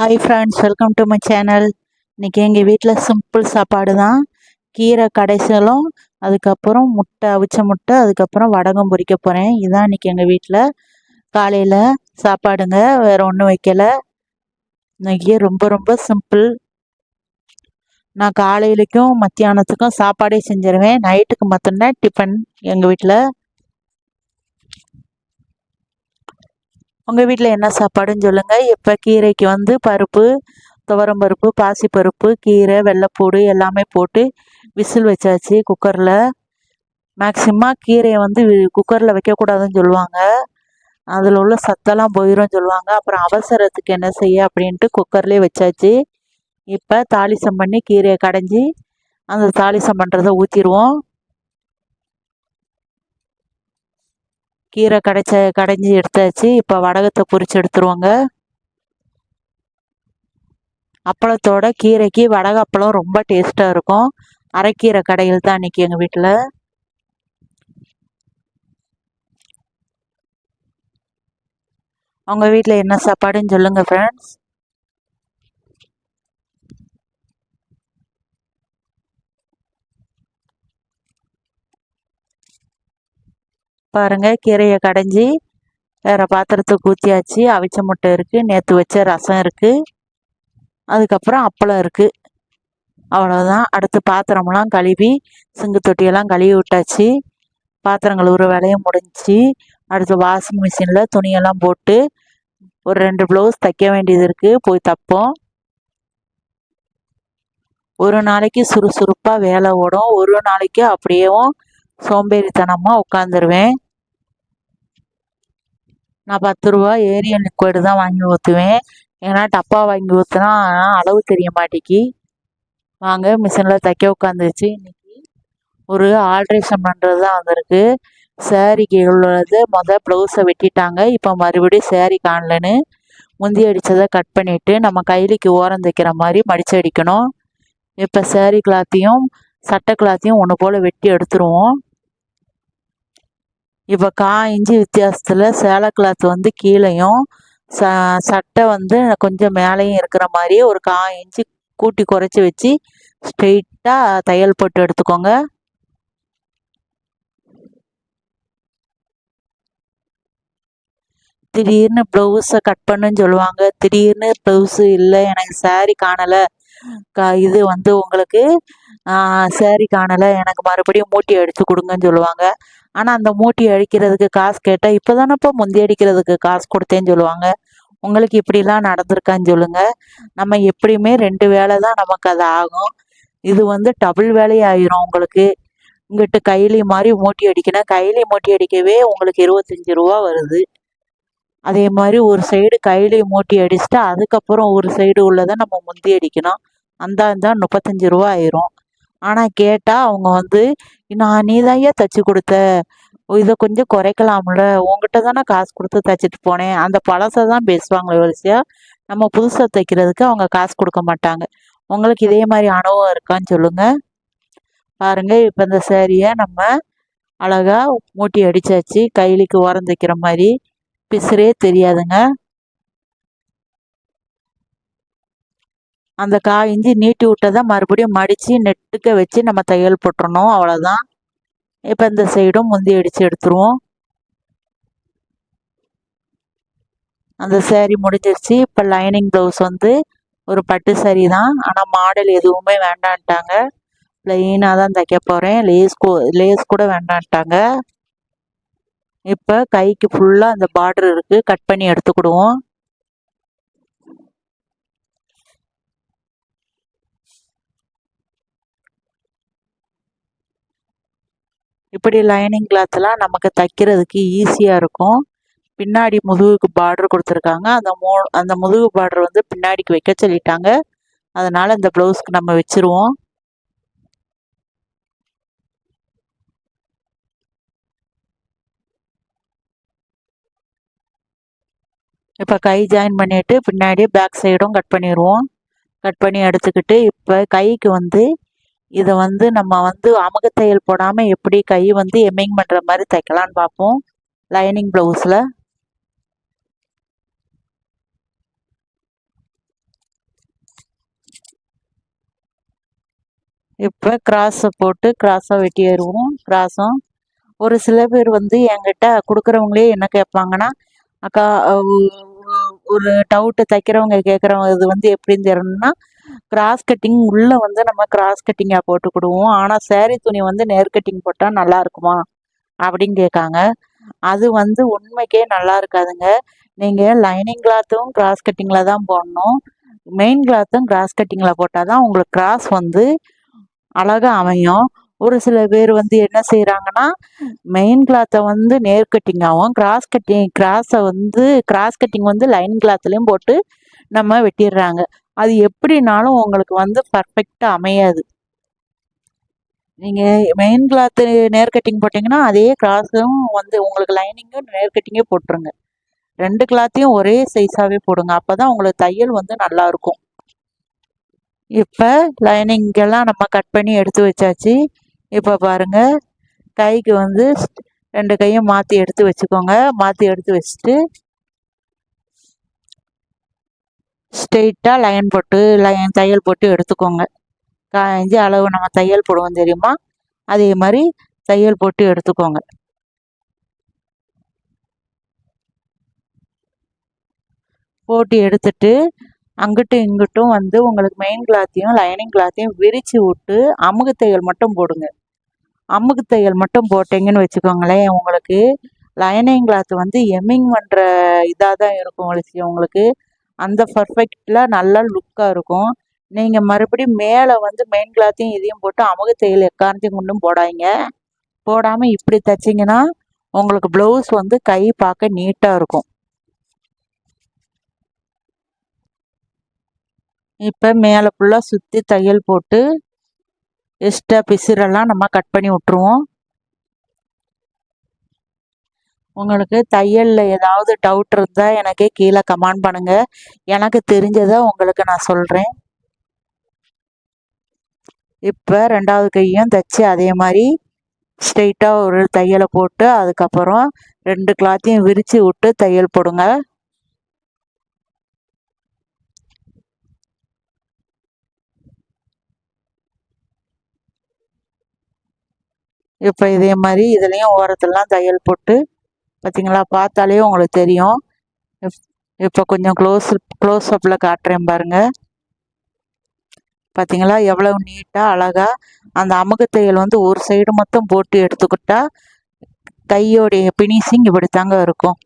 Hi friends welcome to my channel இன்றைக்கி எங்கள் வீட்டில் சிம்பிள் சாப்பாடு தான் கீரை கடைசலும் அதுக்கப்புறம் முட்டை அவிச்ச முட்டை அதுக்கப்புறம் வடகம் பொறிக்க போகிறேன் இதுதான் இன்றைக்கி எங்கள் வீட்டில் காலையில் சாப்பாடுங்க வேறு ஒன்றும் வைக்கலை. இன்றைக்கி ரொம்ப ரொம்ப சிம்பிள் நான் காலையிலக்கும் மத்தியானத்துக்கும் சாப்பாடே செஞ்சிருவேன். நைட்டுக்கு மட்டும்தான் டிஃபன் எங்கள் வீட்டில் உங்கள் வீட்டில் என்ன சாப்பாடுன்னு சொல்லுங்கள் இப்போ கீரைக்கு வந்து பருப்பு துவரம் பருப்பு பாசிப்பருப்பு கீரை வெள்ளைப்பூடு எல்லாமே போட்டு விசில் வச்சாச்சு குக்கரில் மேக்சிமம் கீரையை வந்து குக்கரில் வைக்கக்கூடாதுன்னு சொல்லுவாங்க. அதில் உள்ள சத்தெல்லாம் போயிடும் சொல்லுவாங்க. அப்புறம் அவசரத்துக்கு என்ன செய்ய அப்படின்ட்டு குக்கர்லேயே வச்சாச்சு. இப்போ தாளிசம் பண்ணி கீரையை கடைஞ்சி அந்த தாளிசம் பண்ணுறதை ஊற்றிடுவோம் கீரை கடைச்ச கடைஞ்சி எடுத்தாச்சு. இப்போ வடகத்தை பொறிச்சு எடுத்துருவோங்க. அப்பளத்தோட கீரைக்கு வடக அப்பளம் ரொம்ப டேஸ்ட்டாக இருக்கும். அரைக்கீரை கடையில் தான் அன்றைக்கி எங்கள் வீட்டில் உங்கள் வீட்டில் என்ன சாப்பாடுன்னு சொல்லுங்கள் ஃப்ரெண்ட்ஸ் பாருங்கள் கீரையை கடைஞ்சி வேறு பாத்திரத்துக்கு ஊற்றியாச்சு அவிச்ச முட்டை இருக்குது நேற்று வச்ச ரசம் இருக்குது அதுக்கப்புறம் அப்பளம் இருக்குது அவ்வளோதான் அடுத்து பாத்திரம்லாம் கழுவி சிங்கு தொட்டியெல்லாம் கழுவி விட்டாச்சு. பாத்திரம் கழுவுற வேலையும் முடிஞ்சிச்சு. அடுத்து வாஷிங் மிஷினில் துணியெல்லாம் போட்டு ஒரு ரெண்டு ப்ளவுஸ் தைக்க வேண்டியது இருக்குது போய் தைப்போம். ஒரு நாளைக்கு சுறுசுறுப்பாக வேலை ஓடும். ஒரு நாளைக்கு அப்படியேவும் சோம்பேறித்தனமாக உட்காந்துருவேன் நான் பத்து ரூபா ஏரியல் லிக்விடு தான் வாங்கி ஊற்றுவேன் ஏன்னா டப்பா வாங்கி ஊற்றுனா அளவு தெரிய மாட்டேக்கி. வாங்க மிஷினில் தைக்க உட்காந்துருச்சு இன்னைக்கு ஒரு ஆல்ட்ரேஷன் பண்ணுறது தான் வந்திருக்கு சேரீக்கு உள்ளது மொதல் ப்ளவுஸை வெட்டிட்டாங்க. இப்போ மறுபடியும் சேரீ காணலன்னு முந்தி அடித்ததை கட் பண்ணிவிட்டு நம்ம கைலிக்கு ஓரம் தைக்கிற மாதிரி மடித்து அடிக்கணும். இப்போ சேரீ கிளாத்தையும் சட்டை கிளாத்தையும் ஒன்று போல் வெட்டி எடுத்துருவோம். இப்போ கா இஞ்சி வித்தியாசத்தில் சேலை கிளாத் வந்து கீழேயும் ச சட்டை வந்து கொஞ்சம் மேலேயும் இருக்கிற மாதிரி ஒரு கா இஞ்சி கூட்டி குறைச்சி வச்சு ஸ்ட்ரெயிட்டாக தையல் போட்டு எடுத்துக்கோங்க. திடீர்னு ப்ளவுஸை கட் பண்ணுன்னு சொல்லுவாங்க. திடீர்னு ப்ளவுஸு இல்லை எனக்கு சாரி காணலை. கா இது வந்து உங்களுக்கு சேரீ காணலை. எனக்கு மறுபடியும் மூட்டி அடித்து கொடுங்கன்னு சொல்லுவாங்க. ஆனால் அந்த மூட்டி அடிக்கிறதுக்கு காசு கேட்டால் இப்போ தானேப்பா முந்தி அடிக்கிறதுக்கு காசு கொடுத்தேன்னு சொல்லுவாங்க. உங்களுக்கு இப்படிலாம் நடந்திருக்கான்னு சொல்லுங்கள் நம்ம எப்படியுமே ரெண்டு வேலை தான் நமக்கு அது ஆகும். இது வந்து டபுள் வேலையாயிரும் உங்களுக்கு. இங்கிட்டு கைலி மாதிரி மூட்டி அடிக்கணும். கைலி மூட்டி அடிக்கவே உங்களுக்கு இருபத்தஞ்சி ரூபா வருது. அதே மாதிரி ஒரு சைடு கைலி மூட்டி அடிச்சுட்டு அதுக்கப்புறம் ஒரு சைடு உள்ளதை நம்ம முந்தி அடிக்கணும். அந்த இருந்தால் முப்பத்தஞ்சு ரூபா ஆயிரும். ஆனால் கேட்டால் அவங்க வந்து நான் நீ தான்யா தைச்சி கொடுத்த? இதை கொஞ்சம் குறைக்கலாம்ல. உங்ககிட்ட தானே காசு கொடுத்து தைச்சிட்டு போனேன். அந்த பழசை தான் பேசுவாங்களே வரிசையாக நம்ம புதுசாக தைக்கிறதுக்கு அவங்க காசு கொடுக்க மாட்டாங்க. உங்களுக்கு இதே மாதிரி அனுபவம் இருக்கான்னு சொல்லுங்கள் பாருங்கள் இப்போ இந்த சேரீயை நம்ம அழகாக மூட்டி அடித்தாச்சு கைலிக்கு உரம் தைக்கிற மாதிரி. பிசுரே தெரியாதுங்க. அந்த காய் இஞ்சி நீட்டி விட்டதை மறுபடியும் மடித்து நெட்டுக்க வச்சு நம்ம தையல் போட்டுறணும். அவ்வளோதான் இப்போ இந்த சைடும் முந்தி அடித்து எடுத்துருவோம். அந்த சேரீ முடிஞ்சிருச்சு. இப்போ லைனிங் ப்ளவுஸ் வந்து ஒரு பட்டு சரி தான். ஆனால் மாடல் எதுவுமே வேண்டான்ட்டாங்க. ப்ளெயினாக தான் தைக்க போகிறேன் லேஸ் கூ லேஸ் கூட வேண்டான்ட்டாங்க. இப்போ கைக்கு ஃபுல்லாக அந்த பார்டர் இருக்குது கட் பண்ணி எடுத்துக்கிடுவோம். இப்படி லைனிங் கிளாத்லாம் நமக்கு தைக்கிறதுக்கு ஈஸியாக இருக்கும். பின்னாடி முதுகுக்கு பார்டர் கொடுத்துருக்காங்க. அந்த மோ அந்த முதுகு பார்டர் வந்து பின்னாடிக்கு வைக்க சொல்லிட்டாங்க. அதனால் இந்த ப்ளவுஸ்க்கு நம்ம வச்சுருவோம். இப்போ கை ஜாயின் பண்ணிவிட்டு பின்னாடி பேக் சைடும் கட் பண்ணிடுவோம் கட் பண்ணி எடுத்துக்கிட்டு இப்போ கைக்கு வந்து இதை வந்து நம்ம வந்து அமுகத்தையல் போடாமல் எப்படி கை வந்து எம்மிங் பண்ணுற மாதிரி தைக்கலான்னு பார்ப்போம் லைனிங் ப்ளவுஸில் இப்போ கிராஸை போட்டு கிராஸை வெட்டிடுவோம் கிராஸும் ஒரு சில பேர் வந்து என்கிட்ட கொடுக்குறவங்களே என்ன கேட்பாங்கன்னா அக்கா ஒரு டவுட்டு தைக்கிறவங்க கேட்குறவங்க இது வந்து எப்படின்னு தெரியணும்னா கிராஸ் கட்டிங் உள்ளே வந்து நம்ம கிராஸ் கட்டிங்காக போட்டுக்கிடுவோம். ஆனால் சேரீ துணி வந்து நேர் கட்டிங் போட்டால் நல்லா இருக்குமா? அப்படின்னு கேட்காங்க. அது வந்து உண்மைக்கே நல்லா இருக்காதுங்க. நீங்கள் லைனிங் கிளாத்தும் கிராஸ் கட்டிங்கில் தான் போடணும். மெயின் கிளாத்தும் கிராஸ் கட்டிங்கில் போட்டால் தான் உங்களுக்கு கிராஸ் வந்து அழகாக அமையும். ஒரு சில பேர் வந்து என்ன செய்கிறாங்கன்னா மெயின் கிளாத்தை வந்து நேர் கட்டிங்காகவும் கிராஸ் கட்டிங் கிராஸை வந்து கிராஸ் கட்டிங் வந்து லைன் கிளாத்லேயும் போட்டு நம்ம வெட்டிடுறாங்க. அது எப்படினாலும் உங்களுக்கு வந்து பர்ஃபெக்டாக அமையாது. நீங்கள் மெயின் கிளாத்து நேர் கட்டிங் போட்டிங்கன்னா அதே கிளாஸும் வந்து உங்களுக்கு லைனிங்கும் நேர் கட்டிங்கே போட்டுருங்க. ரெண்டு கிளாத்தையும் ஒரே சைஸாகவே போடுங்க. அப்போ தான் உங்களுக்கு தையல் வந்து நல்லா இருக்கும் இப்போ லைனிங்கெல்லாம் நம்ம கட் பண்ணி எடுத்து வச்சாச்சு. இப்போ பாருங்கள் கைக்கு வந்து ரெண்டு கையும் மாற்றி எடுத்து வச்சுக்கோங்க. மாற்றி எடுத்து வச்சுட்டு ஸ்ட்ரெயிட்டாக லைன் போட்டு லைன் தையல் போட்டு எடுத்துக்கோங்க. காய்ஞ்சி அளவு நம்ம தையல் போடுவோம் தெரியுமா? அதே மாதிரி தையல் போட்டு எடுத்துக்கோங்க. போட்டு எடுத்துட்டு அங்கிட்டும் இங்கிட்டும் வந்து உங்களுக்கு மெயின் கிளாத்தையும் லைனிங் கிளாத்தையும் விரித்து விட்டு அமுகு தையல் மட்டும் போடுங்க. அமுகு தையல் மட்டும் போட்டிங்கன்னு வச்சுக்கோங்களேன் உங்களுக்கு லைனிங் கிளாத் வந்து எம்மிங் பண்ணுற இதாக தான் இருக்கும் உங்களுக்கு உங்களுக்கு. அந்த பர்ஃபெக்டில் நல்லா லுக்காக இருக்கும். நீங்கள் மறுபடியும் மேலே வந்து மெயின் கிளாத்தையும் இதையும் போட்டு அமுகு தையல் எக்காரணத்தையும் கொண்டும் போடாதீங்க. போடாமல் இப்படி தைச்சிங்கன்னா உங்களுக்கு ப்ளவுஸ் வந்து கை பார்க்க நீட்டாக இருக்கும். இப்போ மேலே ஃபுல்லாக சுற்றி தையல் போட்டு எக்ஸ்ட்ரா பிசுரெல்லாம் நம்ம கட் பண்ணி விட்ருவோம் உங்களுக்கு தையலில் ஏதாவது டவுட் இருந்தால் எனக்கு கீழே கமெண்ட் பண்ணுங்கள் எனக்கு தெரிஞ்சதை உங்களுக்கு நான் சொல்கிறேன் இப்போ ரெண்டாவது கையும் தைச்சி அதே மாதிரி ஸ்ட்ரெயிட்டாக ஒரு தையலை போட்டு அதுக்கப்புறம் ரெண்டு கிளாத்தையும் விரித்து விட்டு தையல் போடுங்க. இப்போ இதே மாதிரி இதுலேயும் ஓரத்துலலாம் தையல் போட்டு பார்த்தீங்களா பார்த்தாலே உங்களுக்கு தெரியும். இப்- இப்போ கொஞ்சம் க்ளோஸ் க்ளோஸ் அப்பில் காட்டுறேன் பாருங்க. பார்த்தீங்களா எவ்வளவு நீட்டாக அழகாக அந்த அமுகு தையல் வந்து ஒரு சைடு மட்டும் போட்டு எடுத்துக்கிட்டா கையோடைய பினிஷிங் இப்படி தாங்க இருக்கும்.